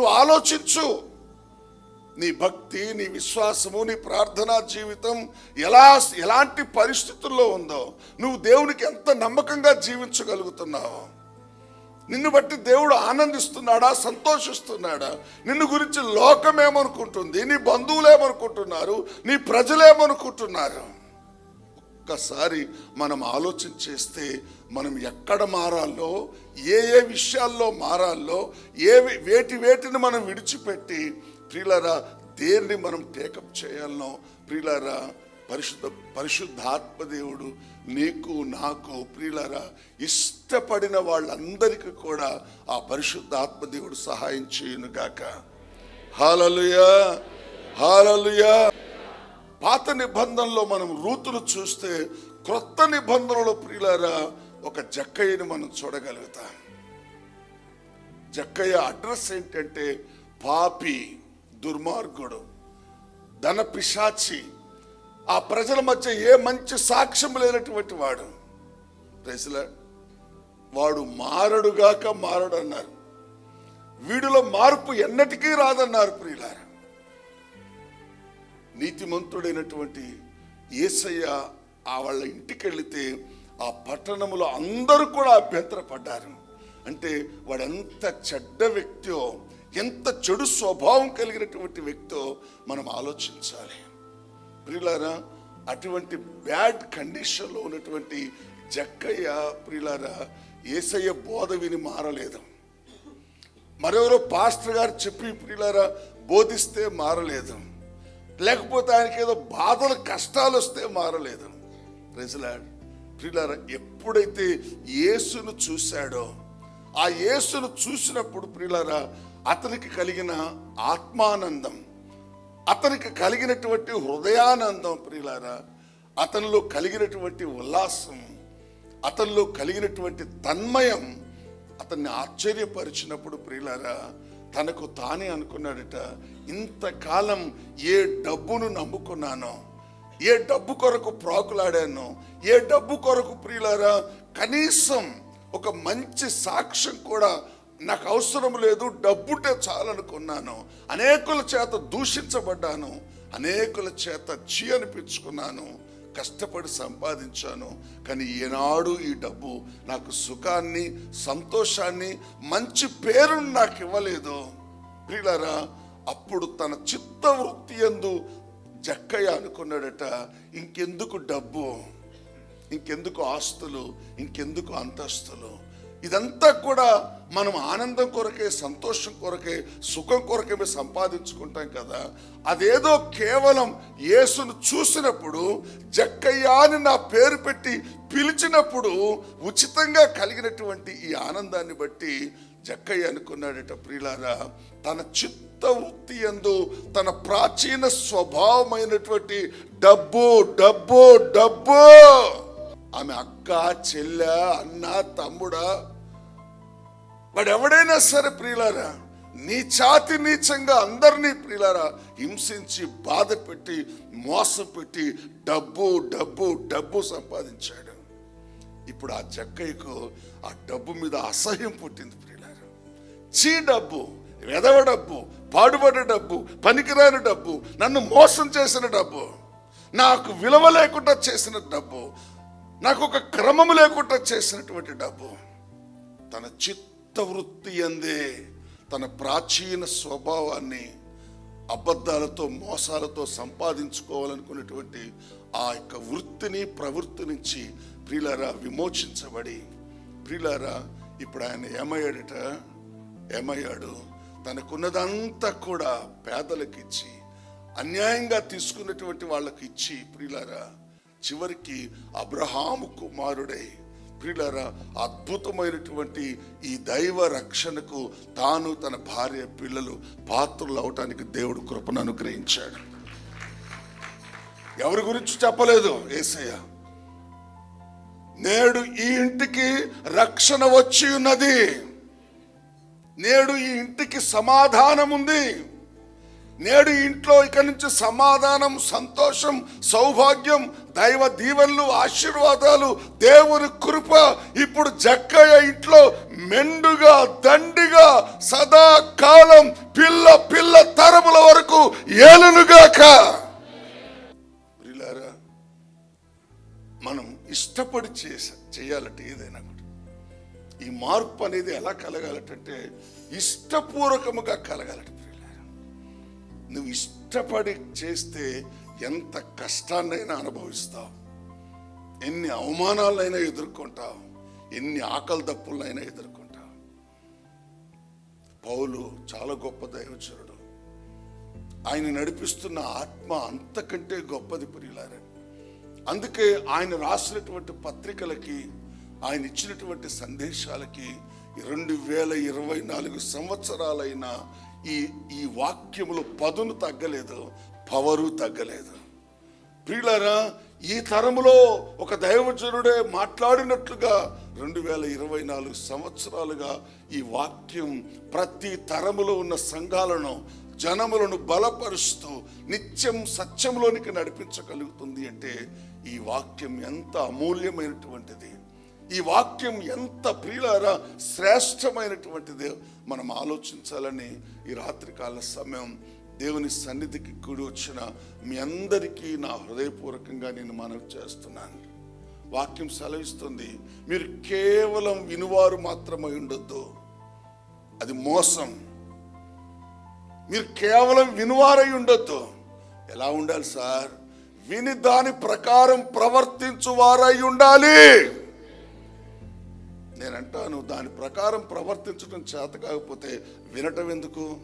నువ్వు ఆలోచించు. నీ భక్తి నీ విశ్వాసము నీ ప్రార్థనా జీవితం ఎలా ఎలాంటి పరిస్థితుల్లో ఉందో నువ్వు దేవునికి ఎంత నమ్మకంగా జీవించగలుగుతున్నావు. నిన్ను బట్టి దేవుడు ఆనందిస్తున్నాడా సంతోషిస్తున్నాడా? నిన్ను గురించి లోకం ఏమనుకుంటుంది? నీ బంధువులు ఏమనుకుంటున్నారు? నీ ప్రజలు ఏమనుకుంటున్నారు? ఒక్కసారి మనం ఆలోచన చేస్తే మనం ఎక్కడ మారాలో ఏ ఏ విషయాల్లో మారాలో ఏ వేటి వేటిని మనం విడిచిపెట్టి ప్రియులరా దేన్ని మనం టేకప్ చేయాలనో ప్రియులరా పరిశుద్ధ పరిశుద్ధాత్మ దేవుడు నీకు నాకు ప్రియులరా ఇష్టపడిన వాళ్ళందరికీ కూడా ఆ పరిశుద్ధాత్మ దేవుడు సహాయం చేయనుగాక. హాలలుయా! హాలలుయా! పాత నిబంధనలో మనం రూతులు చూస్తే క్రొత్త నిబంధనలో ప్రియులారా ఒక జక్కయ్యని మనం చూడగలుగుతాం. జక్కయ్య అడ్రస్ ఏంటంటే పాపి దుర్మార్గుడు ధన పిశాచి ఆ ప్రజల మధ్య ఏ మంచి సాక్ష్యం లేనటువంటి వాడు. ప్రజల వాడు మారడుగాక మారడు అన్నారు వీడిలో మార్పు ఎన్నటికీ రాదన్నారు ప్రియుల నీతిమంతుడైనటువంటి ఏసయ్య ఆ వాళ్ళ ఇంటికి వెళితే ఆ పట్టణంలో అందరూ కూడా అభ్యంతరపడ్డారు. అంటే వాడు ఎంత చెడ్డ వ్యక్తియో ఎంత చెడు స్వభావం కలిగినటువంటి వ్యక్తో మనం ఆలోచించాలి. ప్రియులారా అటువంటి బ్యాడ్ కండిషన్లో ఉన్నటువంటి జక్కయ్య ప్రియులారా ఏసయ్య బోధ విని మారలేదు. మరెవరో పాస్టర్ గారు చెప్పి ప్రియులారా బోధిస్తే మారలేదు. లేకపోతే ఆయనకి ఏదో బాధలు కష్టాలు వస్తే మారలేదు. ప్రజలాడ్ ప్రియులారా ఎప్పుడైతే యేసును చూశాడో ఆ యేసును చూసినప్పుడు ప్రియులారా అతనికి కలిగిన ఆత్మానందం అతనికి కలిగినటువంటి హృదయానందం ప్రియులారా అతనిలో కలిగినటువంటి ఉల్లాసం అతనిలో కలిగినటువంటి తన్మయం అతన్ని ఆశ్చర్యపరిచినప్పుడు ప్రియులారా తనకు తానే అనుకున్నాడట ఇంతకాలం ఏ డబ్బును నమ్ముకున్నానో ఏ డబ్బు కొరకు ప్రాకులాడాను ఏ డబ్బు కొరకు ప్రియులారా కనీసం ఒక మంచి సాక్ష్యం కూడా నాకు అవసరం లేదు డబ్బుంటే చాలనుకున్నాను అనేకుల చేత దూషించబడ్డాను అనేకుల చేత చీ అనిపించుకున్నాను కష్టపడి సంపాదించాను కానీ ఈనాడు ఈ డబ్బు నాకు సుఖాన్ని సంతోషాన్ని మంచి పేరును నాకు ఇవ్వలేదు. ప్రియులరా అప్పుడు తన చిత్త వృత్తి ఎందు జక్కయ్య అనుకున్నాడట ఇంకెందుకు డబ్బు? ఇంకెందుకు ఆస్తులు? ఇంకెందుకు అంతస్తులు? ఇదంతా కూడా మనం ఆనందం కొరకే సంతోషం కొరకే సుఖం కొరకే మేము సంపాదించుకుంటాం కదా. అదేదో కేవలం యేసును చూసినప్పుడు జక్కయ్య అని నా పేరు పెట్టి పిలిచినప్పుడు ఉచితంగా కలిగినటువంటి ఈ ఆనందాన్ని బట్టి జక్కయ్య అనుకున్నాడట ప్రియులారా తన చిత్త వృత్తి ఎందు తన ప్రాచీన స్వభావమైనటువంటి డబ్బు డబ్బు డబ్బు. ఆమె అక్క చెల్లె అన్న తమ్ముడా. వాడు ఎవడైనా సరే ప్రియులారా నీ చాతి నీచంగా అందరినీ ప్రియులారా హింసించి బాధ పెట్టి మోసం పెట్టి డబ్బు డబ్బు డబ్బు సంపాదించాడు. ఇప్పుడు ఆ జక్కయ్యకు ఆ డబ్బు మీద అసహ్యం పుట్టింది ప్రియులారా. చీ డబ్బు వెదవ డబ్బు పాడుబడ్డ డబ్బు పనికిరాని డబ్బు నన్ను మోసం చేసిన డబ్బు నాకు విలువ లేకుండా చేసిన డబ్బు నాకు ఒక క్రమము లేకుండా చేసినటువంటి డబ్బు. తన చిత్త వృత్తి అందే తన ప్రాచీన స్వభావాన్ని అబద్ధాలతో మోసాలతో సంపాదించుకోవాలనుకున్నటువంటి ఆ యొక్క వృత్తిని ప్రవృత్తి నుంచి ప్రియులారా విమోచించబడి ప్రియులారా ఇప్పుడు ఆయన ఏమయ్యాడట? ఏమయ్యాడు? తనకున్నదంతా కూడా పేదలకు ఇచ్చి అన్యాయంగా తీసుకున్నటువంటి వాళ్ళకి ఇచ్చి ప్రియులారా చివరికి అబ్రహాము కుమారుడై ప్రియులారా అద్భుతమైనటువంటి ఈ దైవ రక్షణకు తాను తన భార్య పిల్లలు పాత్రలు అవటానికి దేవుడు కృపను అనుగ్రహించాడు. ఎవరి గురించి చెప్పలేదు? ఏసయ్య. నేడు ఈ ఇంటికి రక్షణ వచ్చి ఉన్నది. నేడు ఈ ఇంటికి సమాధానం ఉంది. నేడు ఇంట్లో ఇక నుంచి సమాధానం సంతోషం సౌభాగ్యం దైవ దీవెనలు ఆశీర్వాదాలు దేవుని కృప ఇప్పుడు జక్కయ్య ఇంట్లో మెండుగా దండిగా సదాకాలం పిల్ల పిల్ల తరముల వరకు ఏలునుగాక. ప్రియులారా మనం ఇష్టపడి చేసా చేయాలంటే ఏదైనా కూడా ఈ మార్పు అనేది ఎలా కలగాలంటే ఇష్టపూర్వకముగా కలగాలట ప్రియులారా. నువ్వు ఇష్టపడి చేస్తే ఎంత కష్టాన్నైనా అనుభవిస్తావు ఎన్ని అవమానాలైనా ఎదుర్కొంటావు ఎన్ని ఆకలి దప్పులైనా ఎదుర్కొంటావు పౌలు చాలా గొప్ప దైవచరుడు. ఆయన నడిపిస్తున్న ఆత్మ అంతకంటే గొప్పది ప్రియులారా. అందుకే ఆయన రాసినటువంటి పత్రికలకి ఆయన ఇచ్చినటువంటి సందేశాలకి రెండు వేల ఇరవై నాలుగు సంవత్సరాలైన ఈ ఈ వాక్యములు పదును తగ్గలేదు. పవరు తగ్గలేదు. ప్రియులరా ఈ తరములో ఒక దైవజనుడే మాట్లాడినట్లుగా రెండు వేల ఇరవై నాలుగు సంవత్సరాలుగా ఈ వాక్యం ప్రతి తరములో ఉన్న సంఘాలను జనములను బలపరుస్తూ నిత్యం సత్యంలోనికి నడిపించగలుగుతుంది అంటే ఈ వాక్యం ఎంత అమూల్యమైనటువంటిది. ఈ వాక్యం ఎంత ప్రియులారా శ్రేష్టమైనటువంటిది. మనం ఆలోచించాలని ఈ రాత్రికాల సమయం దేవుని సన్నిధికి కూడి వచ్చిన మీ అందరికీ నా హృదయపూర్వకంగా నేను మనవి చేస్తున్నాను. వాక్యం సెలవిస్తుంది మీరు కేవలం వినువారు మాత్రమై ఉండొద్దు. అది మోసం. మీరు కేవలం వినువారై ఉండొద్దు. ఎలా ఉండాలి సార్? విని దాని ప్రకారం ప్రవర్తించువారై ఉండాలి. నేను అంటాను దాని ప్రకారం ప్రవర్తించడం చేత కాకపోతే వినటం ఎందుకు?